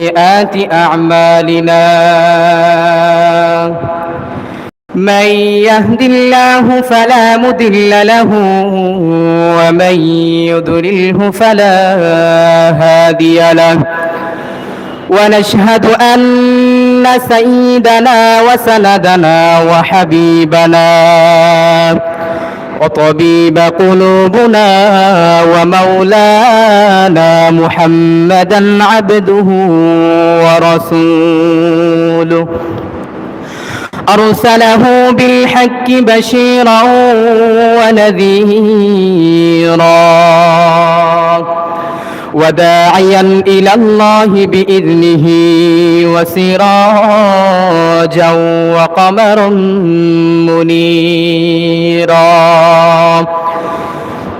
سيئات أعمالنا. من يهد الله فلا مضل له ومن يضلله فلا هادي له. ونشهد أن سيدنا وسندنا وحبيبنا. وطبيب قلوبنا ومولانا محمدا عبده ورسوله. أرسله بالحق بشيرا ونذيرا. وداعيا إلى الله بإذنه وسراجا وقمرا منيرا.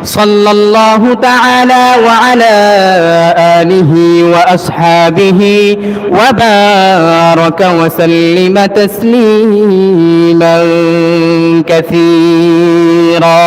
صلى الله تعالى وعلى آله وأصحابه وبارك وسلم تسليما كثيرا.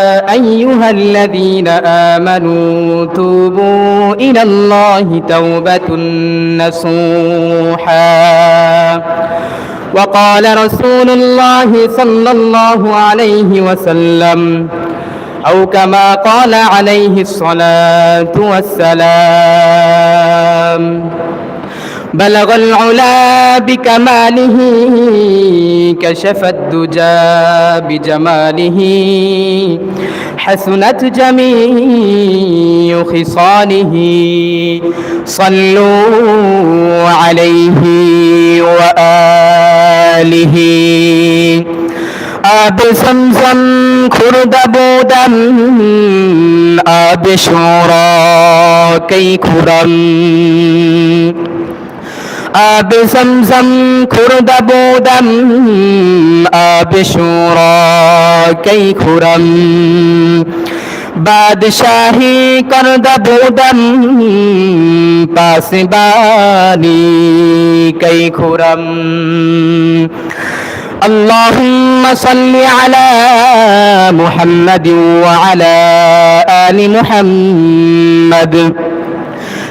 أيها الذين آمنوا توبوا إلى الله توبة نصوحا. وقال رسول الله صلى الله عليه وسلم أو كما قال عليه الصلاة والسلام بلغ العلا بكماله كشف الدجى بجماله. حسنت جميع خصاله. صلوا عليه وآله. آب زمزم خرد بودم آب شورا كي خرم آب زمزم خرد بودم آب شورا کی خرم بادشاہی کرد بودم پاسبانی کی خرم اللهم صل على محمد وعلى آل محمد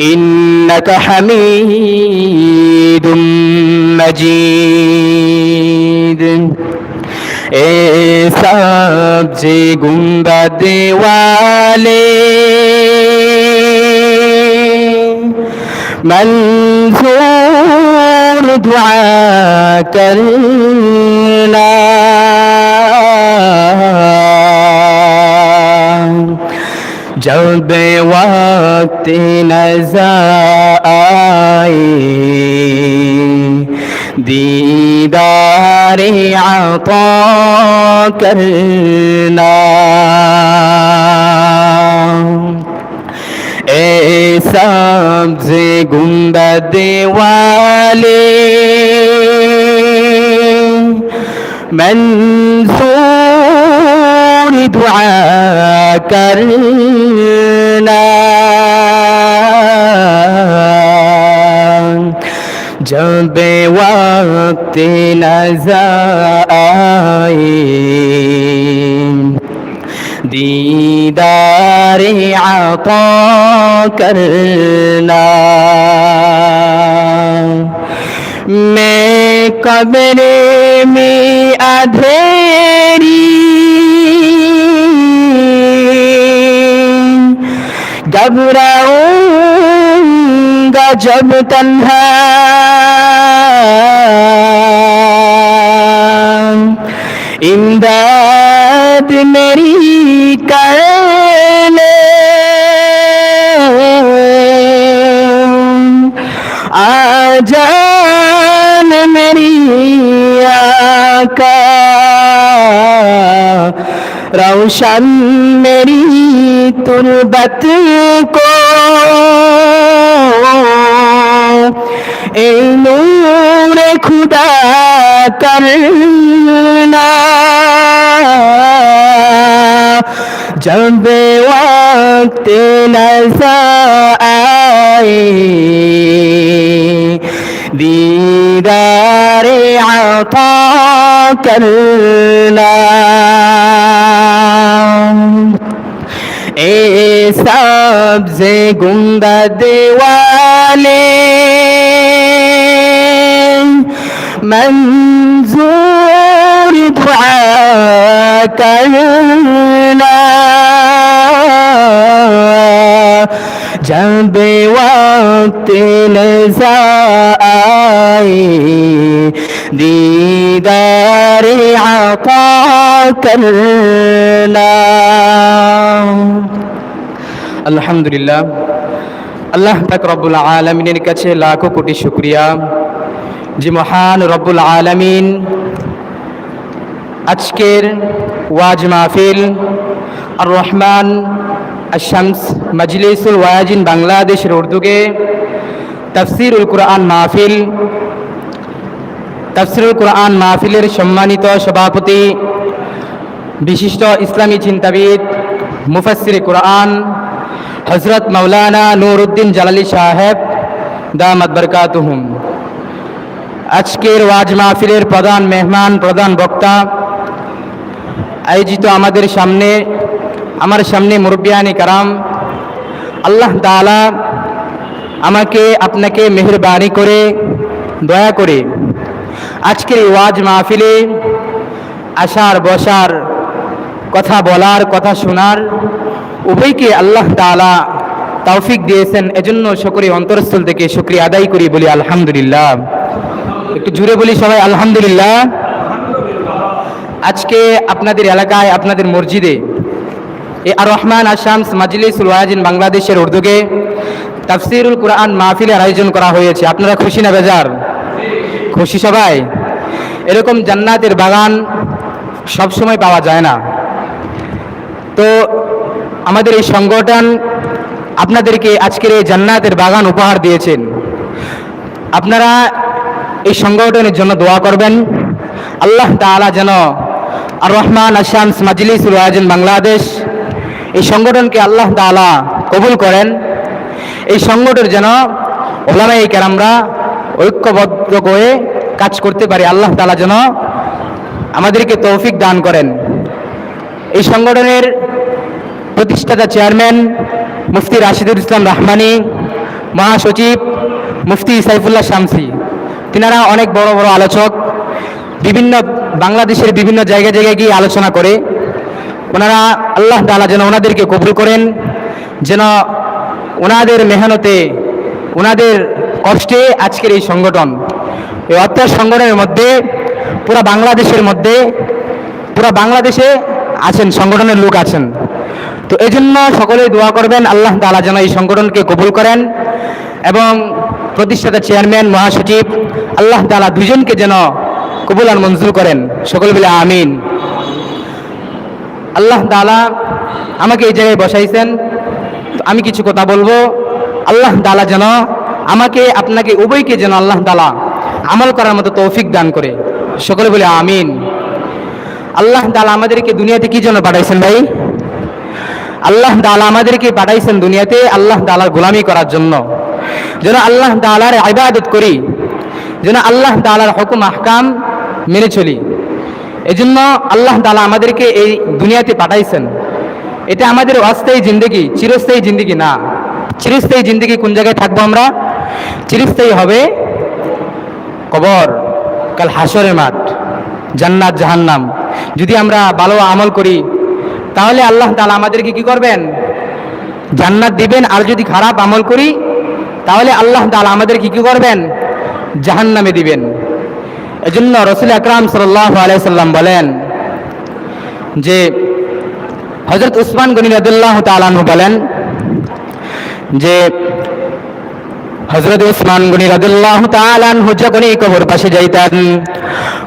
إنك حميد مجيد. এ সবজি গুম্বা দেওয়ালে منظور دعا كرنا جب وقت বাতিল دیدار عطا کرنا اے سبز گنبد والے منصور دعا کرنا. जब वक्त नजर आए दीदार आता करना मैं कब्रे में अधेरी घबराऊंगा جب تنہا امداد میری کر لے آجان میری آقا روشن میری تربت کو এই নূরে খুদা করনা জবে ওয়াক্ত নজা আয়ে। دیدار عطا کرنا ए सबसे गुंबद वाले मंजूर दुआ करना जब वक्त नजर आए दीदार आता करना আলহামদুলিল্লাহ। আল্লাহ পাক রব্বুল আলমিনের কাছে লাখো কোটি শুক্রিয়া। যে মহান রব্বুল আলমিন আজকের ওয়াজ মাহফিল আর রহমান আশামস মজলিসুল ওয়াজিন বাংলাদেশের উর্দুকে তফসিরুল কুরআন মাহফিল, তফসিরুল কুরআন মাহফিলের সম্মানিত সভাপতি, বিশিষ্ট ইসলামী চিন্তাবিদ মুফাসির কুরআন হজরত মৌলানা নুরুদ্দিন জালালি সাহেব, দামাত বরকাতুহুম। আজকের ওয়াজ মাহফিলের প্রধান মেহমান, প্রধান বক্তা, আয়োজিত আমাদের সামনে, আমার সামনে মুরব্বিয়ানি কারাম, আল্লাহ তাআলা আমাকে, আপনাকে মেহরবানি করে, দয়া করে আজকের ওয়াজ মাহফিলে আসার বসার কথা বলার, কথা শোনার উভয়কে আল্লাহ তাআলা তৌফিক দিয়েছেন। এজন্য সকলে অন্তরস্থল থেকে শুক্রিয়া আদায় করি বলি আলহামদুলিল্লাহ। একটু জুড়ে বলি সবাই আলহামদুলিল্লাহ। আজকে আপনাদের এলাকায়, আপনাদের মসজিদে এ আর রহমান আসামস মাজলিসুল ওয়াজিন বাংলাদেশের উর্দুকে তাফসিরুল কোরআন মাহফিলের আয়োজন করা হয়েছে। আপনারা খুশি না বেজার? খুশি সবাই? এরকম জান্নাতের বাগান সবসময় পাওয়া যায় না। তো আমাদের এই সংগঠন আপনাদেরকে আজকের এই জান্নাতের বাগান উপহার দিয়েছেন। আপনারা এই সংগঠনের জন্য দোয়া করবেন। আল্লাহ তাআলা যেন আর রহমান আশামস মাজলিসুল ওয়াজিন বাংলাদেশ এই সংগঠনকে আল্লাহ তাআলা কবুল করেন। এই সংগঠন যেন ওলামাই কেরামরা ঐক্যবদ্ধ হয়ে কাজ করতে পারে। আল্লাহ তাআলা যেন আমাদেরকে তৌফিক দান করেন। এই সংগঠনের প্রতিষ্ঠাতা চেয়ারম্যান মুফতি রাশিদুল ইসলাম রাহমানি, মহাসচিব মুফতি সাইফুল্লাহ শামসি। তিনারা অনেক বড় বড় আলোচক, বিভিন্ন বাংলাদেশের বিভিন্ন জায়গায় জায়গায় গিয়ে আলোচনা করে। ওনারা আল্লাহ তাআলা যেন ওনাদেরকে কবুল করেন, যেন ওনাদের মেহনতে, ওনাদের কষ্টে আজকের এই সংগঠন। এই অত্যার সংগঠনের মধ্যে, পুরো বাংলাদেশের মধ্যে, পুরো বাংলাদেশে আছেন, সংগঠনের লোক আছেন। তো এই জন্য সকলেই দোয়া করবেন, আল্লাহ তাআলা যেন এই সংগঠনকে কবুল করেন এবং প্রতিষ্ঠাতা চেয়ারম্যান, মহাসচিব, আল্লাহ তাআলা দুজনকে যেন কবুল আর মঞ্জুর করেন। সকল বলে আমিন। আল্লাহ তাআলা আমাকে এই জায়গায় বসাইছেন আমি কিছু কথা বলব। আল্লাহ তাআলা যেন আমাকে, আপনাকে, উভয়কে যেন আল্লাহ তাআলা আমল করার মতো তৌফিক দান করে। সকলে বলে আমিন। আল্লাহ তাআলা আমাদেরকে দুনিয়াতে কি জন্য পাঠাইছেন ভাই? আল্লাহ তাআলা আমাদেরকে পাঠাইছেন দুনিয়াতে আল্লাহ তাআলার গোলামি করার জন্য। যেন আল্লাহ তাআলার ইবাদত করি, যেন আল্লাহ তাআলার হকুম, আহকাম মেনে চলি। এজন্য আল্লাহ তাআলা আমাদেরকে এই দুনিয়াতে পাঠাইছেন। এটা আমাদের অস্থায়ী জিন্দগি, চিরস্থায়ী জিন্দগি না। চিরস্থায়ী জিন্দগি কোন জায়গায় থাকব আমরা? চিরস্থায়ী হবে কবর, কাল হাসরের মাঠ, জান্নাত, জাহান্নাম। যদি আমরা ভালো আমল করি, তাহলে আল্লাহ তাআলা আমাদেরকে কি করবেন? জান্নাত দিবেন। আর যদি খারাপ আমল করি, তাহলে আল্লাহ তাআলা আমাদেরকে কি করবেন? জাহান্নামে দিবেন। এজন্য রসুল আকরাম সাল্লাল্লাহু আলাইহি সাল্লাম বলেন যে হজরত উসমান গনি রাদুল্লাহ তালানহু বলেন যে হজরত উসমান গনি রাদুল্লাহ তালানহু যখনই কবর পাশে যাইতেন,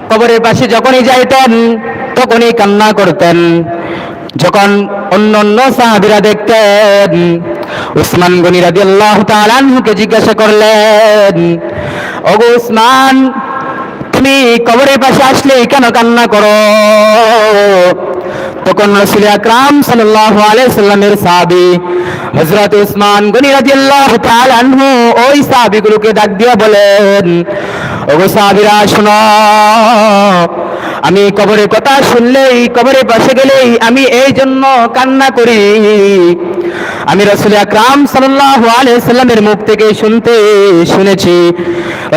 কবরের পাশে যখনই যাইতেন তখনই কান্না করতেন? যখন অন্য অন্য সাহাবিরা দেখতেন, উসমান গনি রাদিয়াল্লাহু তাআলা আনহুকে জিজ্ঞাসা করলেন, ওগো উসমান, তুমি কবরের পাশে আসলে কেন কান্না করো? তখন রসুল আকরাম সাল্লাল্লাহু আলাইহি সাল্লামের সাহাবী হযরত উসমান গনি রাদিয়াল্লাহু তাআলা আনহু ওই সাহাবীগুলোকে ডাক দিয়ে বলেন, ওগো সাহাবীরা, শোনো আমি কবরের কথা শুনলেই, কবরের পাশে গেলেই আমি এই জন্য কান্না করি। আমি রসুল আকরাম সাল্লাল্লাহু আলাইহি সাল্লামের মুখ থেকে শুনতে শুনেছি।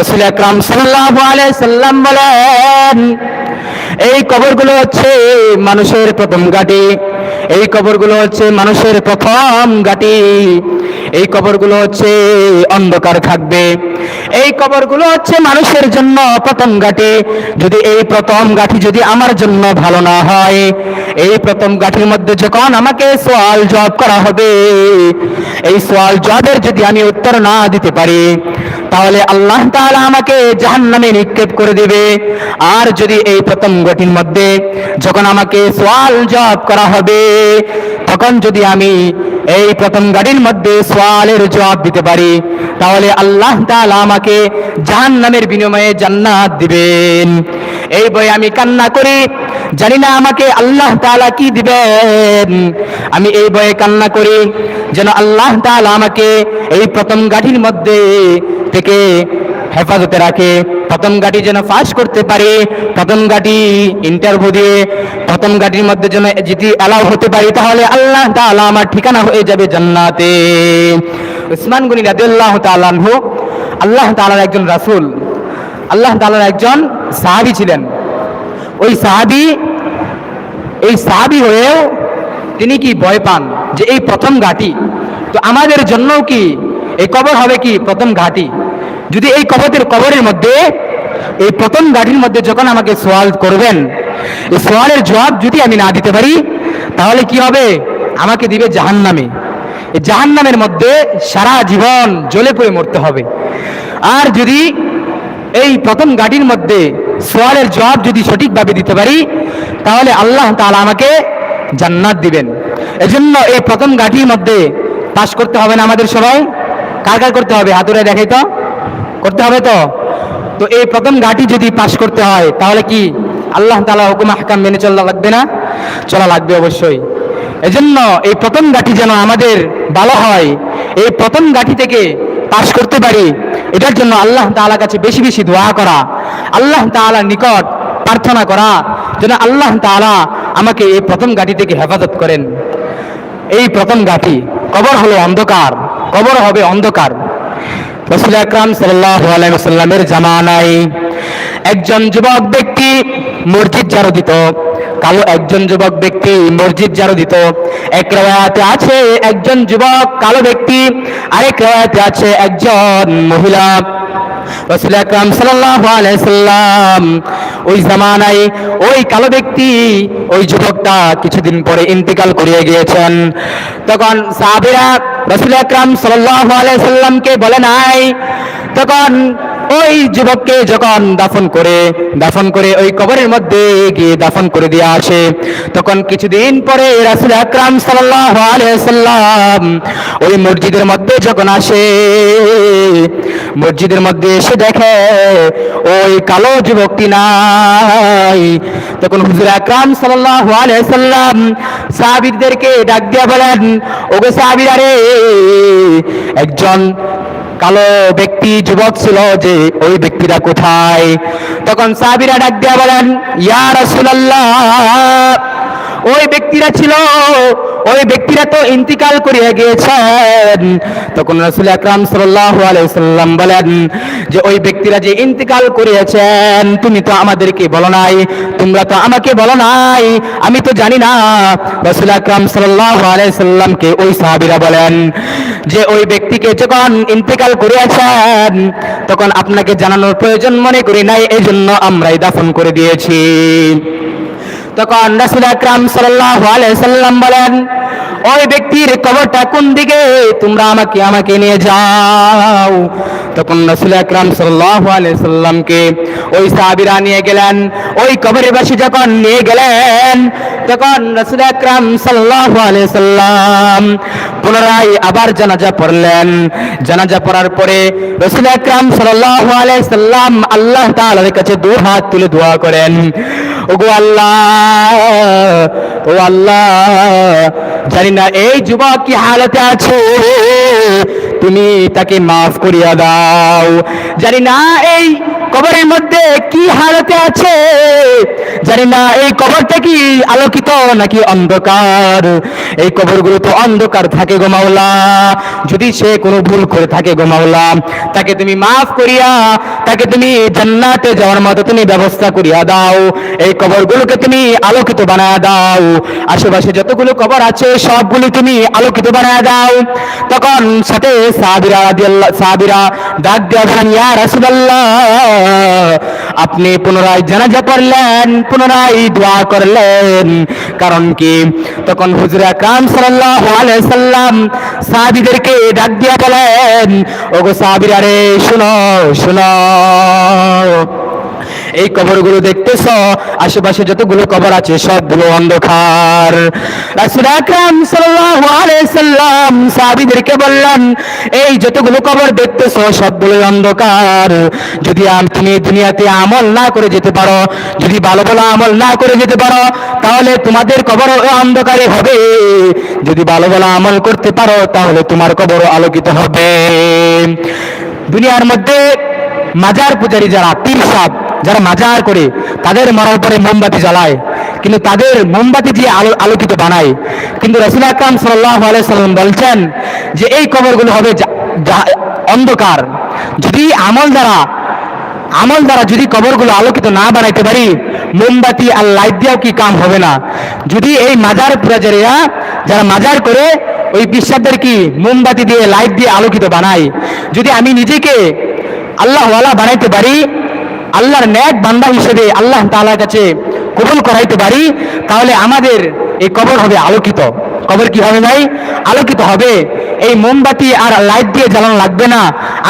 রসুল আকরাম সাল্লাল্লাহু আলাইহি সাল্লাম বলেন, এই কবরগুলো হচ্ছে মানুষের প্রথম ঘাটি। এই কবরগুলো হচ্ছে মানুষের প্রথম ঘাটি। এই কবরগুলো হচ্ছে অন্ধকার থাকবে। এই কবরগুলো হচ্ছে মানুষের জন্য প্রথম ঘাটি। যদি এই প্রথম গাঠি যদি আমার জন্য ভালো না হয়, এই প্রথম গাঠির মধ্যে যখন আমাকে সোয়াল জবাব করা হবে, এই সোয়াল জবাবের যদি আমি উত্তর না দিতে পারি, তাহলে আল্লাহ তাআলা আমাকে জাহান্নামে নিক্ষেপ করে দিবে। আর যদি এই প্রথম গঠির মধ্যে যখন আমাকে সোয়াল জবাব করা হবে, তখন যদি আমি এই প্রথম গাড়ির মধ্যে সোয়ালের জবাব দিতে পারি। তাহলে আল্লাহ তালা আমাকে জাহান নামের বিনিময়ে জান্নাত দিবেন। এই বই আমি কান্না করি, জানি না আমাকে আল্লাহ তাআলা কি দিবেন। আমি এই বয়ে কান্না করি, যেন আল্লাহ তাআলা আমাকে এই প্রথম গাড়ির মধ্যে থেকে হেফাজতে রাখে। প্রথম গাড়ি যেন পাস করতে পারে, প্রথম গাড়ি ইন্টারভিউ দিয়ে, প্রথম গাড়ির মধ্যে যেন যদি অ্যালাউ হতে পারি, তাহলে আল্লাহ তাআলা আমার ঠিকানা হয়ে যাবে জান্নাতে। উসমান গনি রাদিয়াল্লাহু তাআলা আনহু, আল্লাহ তাআলার একজন রাসূল। আল্লাহ তাআলার একজন সাহাবী ছিলেন। ওই সাহাবী, এই সাহাবী হয়েও তিনি কি ভয় পান যে এই প্রথম ঘাটি? তো আমাদের জন্যও কি এই কবর হবে কি প্রথম ঘাটি? যদি এই কবরের কবরের মধ্যে, এই প্রথম গাঠির মধ্যে যখন আমাকে সোয়াল করবেন, এই সোয়ালের জবাব যদি আমি না দিতে পারি, তাহলে কি হবে? আমাকে দিবে জাহান্নামে। এই জাহান্নামের মধ্যে সারা জীবন জ্বলে পড়ে মরতে হবে। আর যদি এই প্রথম গাড়ির মধ্যে সোয়ালের জবাব যদি সঠিকভাবে দিতে পারি, তাহলে আল্লাহ তাআলা আমাকে জান্নাত দিবেন। এজন্য এই প্রথম গাঠির মধ্যে পাশ করতে হবে না আমাদের সবাই? কার কার করতে হবে? হাতুরে দেখাই তো। করতে হবে তো? তো এই প্রথম গাঠি যদি পাশ করতে হয়, তাহলে কি আল্লাহ তালা হুকুম হাকাম মেনে চলা লাগবে না? চলা লাগবে অবশ্যই। এজন্য এই প্রথম গাঠি যেন আমাদের ভালো হয়, এই প্রথম গাঠি থেকে পাশ করতে পারি এটার জন্য আল্লাহ তাআলার কাছে বেশি বেশি দোয়া করা, আল্লাহ তাআলার নিকট প্রার্থনা করা, যেন আল্লাহ তাআলা আমাকে এই প্রথম গাঠি থেকে হেফাজত করেন। এই প্রথম গাঠি কবর হলো অন্ধকার, কবর হবে অন্ধকার। রসুল আকরাম সাল্লাল্লাহু আলাইহি ওয়াসাল্লামের জামানায় একজন যুবক ব্যক্তি মসজিদ ঝাড়ু দিত। কালো একজন যুবক ব্যক্তি মসজিদ ঝাড়ু দিত এক রেওয়ায়াতে আছে একজন যুবক কালো ব্যক্তি, আরেক রেওয়ায়াতে আছে একজন মহিলা। রসুল আকরাম সাল্লাম ওই জামানায় ওই কালো ব্যক্তি, ওই যুবকটা কিছুদিন পরে ইন্তেকাল করিয়ে গিয়েছেন। তখন সাহাবীরা রসুল আকরাম সাল্লাল্লাহু আলাইহি সাল্লামকে বলে নাই, তখন ওই যুবককে যখন দাফন করে দাফন করে ওই কবরের মধ্যে গিয়ে দাফন করে দিয়ে আসে। তখন কিছুদিন পরে রাসুল আকরাম সাল্লাম ওই মসজিদের মধ্যে যখন আসে, মসজিদের মধ্যে এসে দেখে, ওই কালো যুবকটি নাই। তখন হুজুর আকরাম সাল্লাম সাহাবীদেরকে ডাক দিয়া বলেন, ওগো সাহাবীরা রে, একজন কালো ব্যক্তি যুবক ছিল যে ওই ব্যক্তিরা কোথায়? তখন সাবিরা ডাক দিয়া বলেন ইয়ার রাসূলুল্লাহ, ওই ব্যক্তিরা ছিল ওই ব্যক্তিরা তো ইন্তিকাল করিয়া গিয়েছেন। তখন রাসূল আকরাম সাল্লাল্লাহু আলাইহি সাল্লাম বলেন যে, ওই ব্যক্তিরা যে ইন্তিকাল করিয়েছেন, তুমি তো আমাদেরকে বলো নাই, তোমরা তো আমাকে বলো নাই, আমি তো জানি না। রাসূল আকরাম সাল্লাল্লাহু আলাইহি সাল্লামকে ওই সাহাবীরা বলেন যে, ওই ব্যক্তিকে যখন ইন্তেকাল করিয়াছেন, তখন আপনাকে জানানোর প্রয়োজন মনে করি নাই এই জন্য আমরাই দাফন করে দিয়েছি। তখন রাসুল আকরাম সাল্লাম বলেন, ওই ব্যক্তির কবরটা কোন দিকে? তোমরা আমাকে আমাকে নিয়ে যাও। তখন রাসুল আকরাম সাল্লাল্লাহু আলাইহি সাল্লামকে ওই সাহাবীরা নিয়ে গেলেন। ওই কবরের বাসী যখন নিয়ে গেলেন, তখন রাসুল আকরাম সাল্লাল্লাহু আলাইহি সাল্লাম পুনরায় আবার জানাজা পড়লেন। জানাজা পড়ার পরে রসুল আকরাম সাল্লাল্লাহু আলাইহি সাল্লাম আল্লাহ তাআলার কাছে দু হাত তুলে দোয়া করেন। ওগো আল্লাহ, ও আল্লাহ, জানি না এই যুবক কি হালতে আছে? তুমি তাকে মাফ করিয়া দাও। জানি না এই কবরের মধ্যে কি হালতে আছে? জানি না এই কবরটা কি আলোকিত নাকি অন্ধকার? এই কবরগুলো তো অন্ধকার থাকে গো মাওলা। যদি সে কোনো ভুল করে থাকে গো মাওলা, তাকে তুমি মাফ করিয়া, তাকে তুমি জান্নাতে যাওয়ার মতো তুমি ব্যবস্থা করিয়া দাও। এই কবরগুলোকে তুমি আলোকিত বানায় দাও। আশেপাশে যতগুলো কবর আছে, সবগুলো তুমি আলোকিত বানায় দাও। তখন সাথে সাহাবিরা সাহাবিরা ডাক দিয়া বলেন, ইয়া রাসূলুল্লাহ, আপনি পুনরায় জানাজা পড়লেন পুনরায় দোয়া করলেন। কারণ কি? তখন হুজুর আকরাম সাল্লাম সাহাবীদেরকে ডাক দিয়া বলেন ওগো সাহাবীরা রে শুনো শুনো। এই কবরগুলো দেখতেছ? আশেপাশে যতগুলো কবর আছে, সবগুলো অন্ধকার। সাল্লাম সাহাবীদেরকে বললেন, এই যতগুলো কবর দেখতেছ সবগুলো অন্ধকার। যদি তুমি দুনিয়াতে আমল না করে যেতে পারো, যদি ভালো ভালো আমল না করে যেতে পারো, তাহলে তোমাদের কবর অন্ধকারে হবে। যদি ভালো ভালো আমল করতে পারো, তাহলে তোমার কবর আলোকিত হবে। দুনিয়ার মধ্যে মাজার পূজারী যারা, পীর সাহ যারা মাজার করে, তাদের মরার পরে মোমবাতি জ্বালায়। কিন্তু তাদের মোমবাতি দিয়ে আলো, আলোকিত বানায়। কিন্তু রসুল আকরাম সাল্লাহ সাল্লাম বলছেন যে, এই কবরগুলো হবে অন্ধকার। যদি আমল দ্বারা আমল দ্বারা যদি কবরগুলো আলোকিত না বানাইতে পারি, মোমবাতি আর লাইট দিয়েও কি কাম হবে না? যদি এই মাজার পূজারীরা যারা মাজার করে, ওই বিশ্বাসদের কি মোমবাতি দিয়ে, লাইট দিয়ে আলোকিত বানায়? যদি আমি নিজেকে আল্লাহওয়ালা বানাইতে পারি আল্লাহর ন্যাক বান্দা হিসেবে আল্লাহ তাআলার কাছে কবুল করাইতে পারি, তাহলে আমাদের এই কবর হবে আলোকিত। কবর কি হবে ভাই? আলোকিত হবে। এই মোমবাতি আর লাইট দিয়ে জ্বালানো লাগবে না।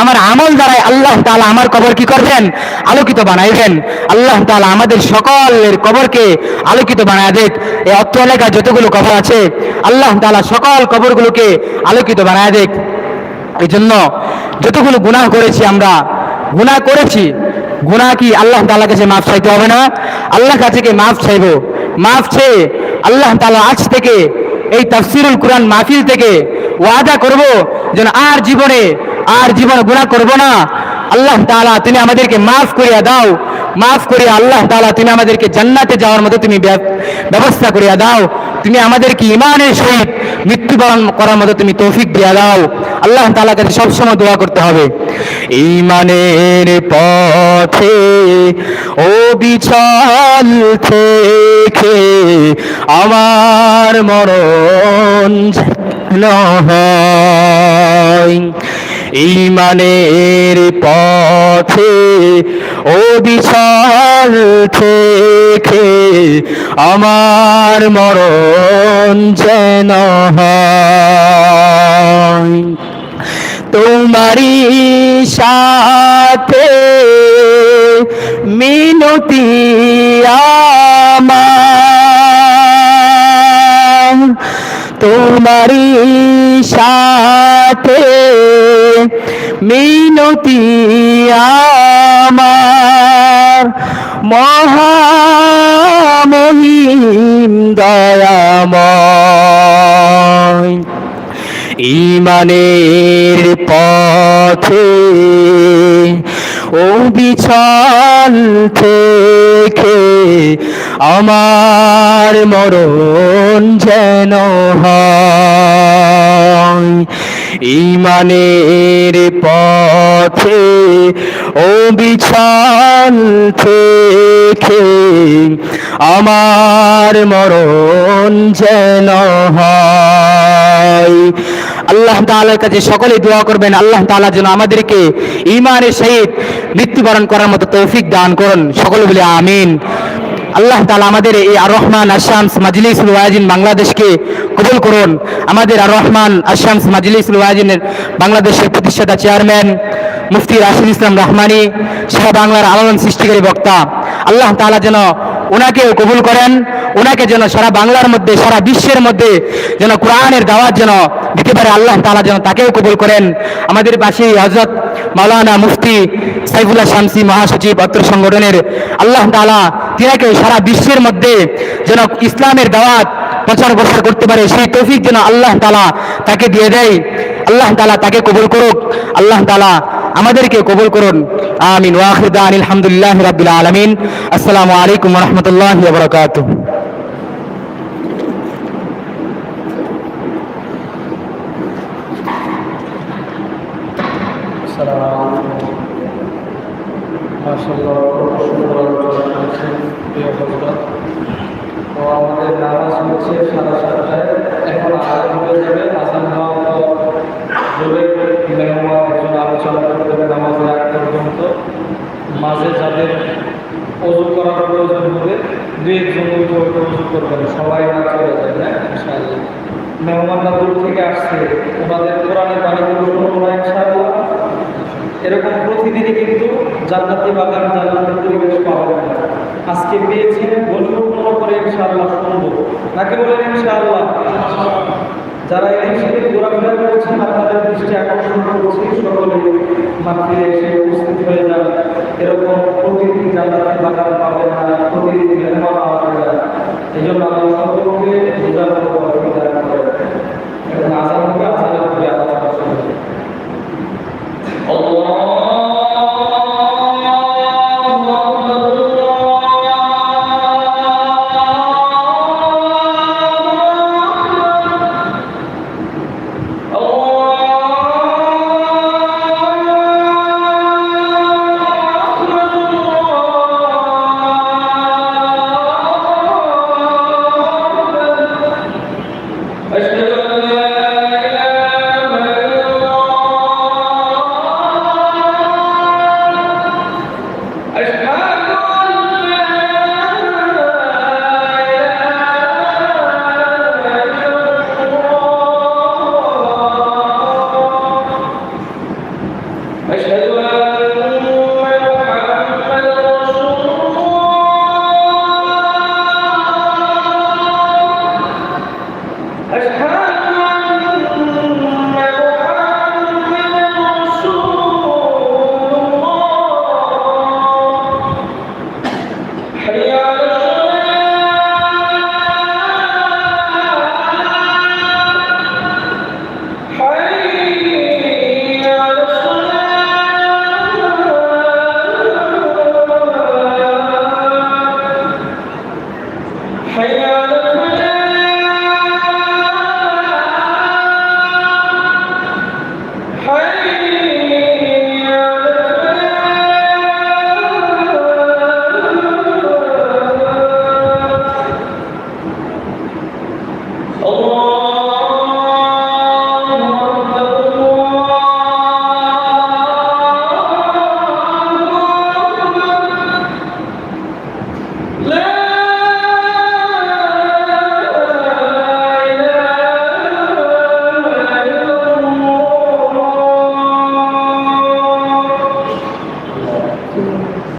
আমার আমল দ্বারাই আল্লাহ তালা আমার কবর কি করবেন? আলোকিত বানাইবেন। আল্লাহ তালা আমাদের সকলের কবরকে আলোকিত বানায় দেখ। এই অত্র এলাকায় যতগুলো কবর আছে, আল্লাহ তাআলা সকল কবরগুলোকে আলোকিত বানায় দেখ। এই জন্য যতগুলো গুনাহ করেছি আমরা, গুনাহ করেছি গুনাহ কি? আল্লাহ তালা কাছে মাফ চাইতে হবে না। আল্লাহ কাছে কি মাফ চাইব? মাফ চেয়ে আল্লাহ তালা আজ থেকে এই তফসিরুল কোরআন মাহফিল থেকে ওয়াদা করব যেন আর জীবনে আর জীবন গুণা করব না। আল্লাহ তালা তুমি আমাদেরকে মাফ করিয়া দাও। মাফ করিয়া আল্লাহ তালা তুমি আমাদেরকে জান্নাতে যাওয়ার মতো তুমি ব্যবস্থা করিয়া দাও। তুমি আমাদেরকে ইমানের সহিত মৃত্যুবরণ করার মতো তুমি তৌফিক দিয়া দাও। আল্লাহ তালা কাছে সবসময় দোয়া করতে হবে। ইমানের পথে ও বিছল থেকে আমার মরণ হয়। ইমানের পথে ও বিশাল থেকে আমার মরণ যেন তোমারি সাথে মিনতি আমার তোমারই সাথে মিনতি আমার মহামহিম দয়াময়। ইমানের পথে ও বিছাল থেকে আমার মরণ যেন ইমানের পথে ও বিছাল থেকে আমার মরণ যেন হয়। আল্লাহ তালার কাছে সকলে দোয়া করবেন। আল্লাহ তালা যেন আমাদেরকে ইমানের সহিত মৃত্যুবরণ করার মতো তৌফিক দান করুন। সকলে বলে আমিন। আল্লাহ তালা আমাদের এই আর রহমান আশামস মাজলিস ওয়াজিন বাংলাদেশকে কবুল করুন। আমাদের আর রহমান আশামস মাজলিস ওয়াজিনের বাংলাদেশের প্রতিষ্ঠাতা চেয়ারম্যান মুফতি রাশিদ ইসলাম রহমানি, সারা বাংলার আলোড়ন সৃষ্টিকারী বক্তা আল্লাহ তালা যেন ওনাকে কবুল করেন ওনাকে যেন সারা বাংলার মধ্যে, সারা বিশ্বের মধ্যে যেন কোরআনের দাওয়াত যেন দিতে পারে, আল্লাহ তালা যেন তাকেও কবুল করেন। আমাদের পাশে হজরত মাওলানা মুফতি সাইফুল্লাহ শামসি মহাসচিব অত্র সংগঠনের আল্লাহ তালা তিনাকে সারা বিশ্বের মধ্যে যেন ইসলামের দাওয়াত প্রচার প্রসার করতে পারে, সেই তৌফিক যেন আল্লাহ তালা তাকে দিয়ে দেয়। আল্লাহ তালা তাকে কবুল করুক। আল্লাহ তালা আমাদেরকে কবুল করুন। আমিন। ওয়াখির আলহামদুলিল্লাহ রাব্বিল আলামিন। আসসালামু আলাইকুম রাহমাতুল্লাহি হজরত আমাদের হচ্ছে সাড়ে সাতটায় এখন আজান হয়ে যাবে আজান হওয়ার পর জোরে মেহমান একজন আলোচনা করতে হবে নামাজের আগ পর্যন্ত মাঝে যাদের অজু করার প্রয়োজন হবে দুই একজন উল্টো উল্টো অজু করবেন সবাই না চলে যায় না ইনশাআল্লাহ মেহমানরা দূর থেকে আসছে ওনাদের কোরআনের বাণীগুলো না ইনশাআল্লাহ এরকম প্রতিদিনই কিন্তু জান্নাতি বাগান জান্নাতের পরিবেশ পাওয়া যায়। আজকে পেয়েছি বলব মনে করে ইনশাআল্লাহ শুনব। নাকি বলেন ইনশাআল্লাহ? যারা এই সাথে ঘোরাফেরা করছেন, আপনাদের দৃষ্টি আকর্ষণ করছি, সকলে মাতৃ এসে উপস্থিত হয়ে যান। এরকম প্রতিদিন জান্নাতের বাগান পাবেন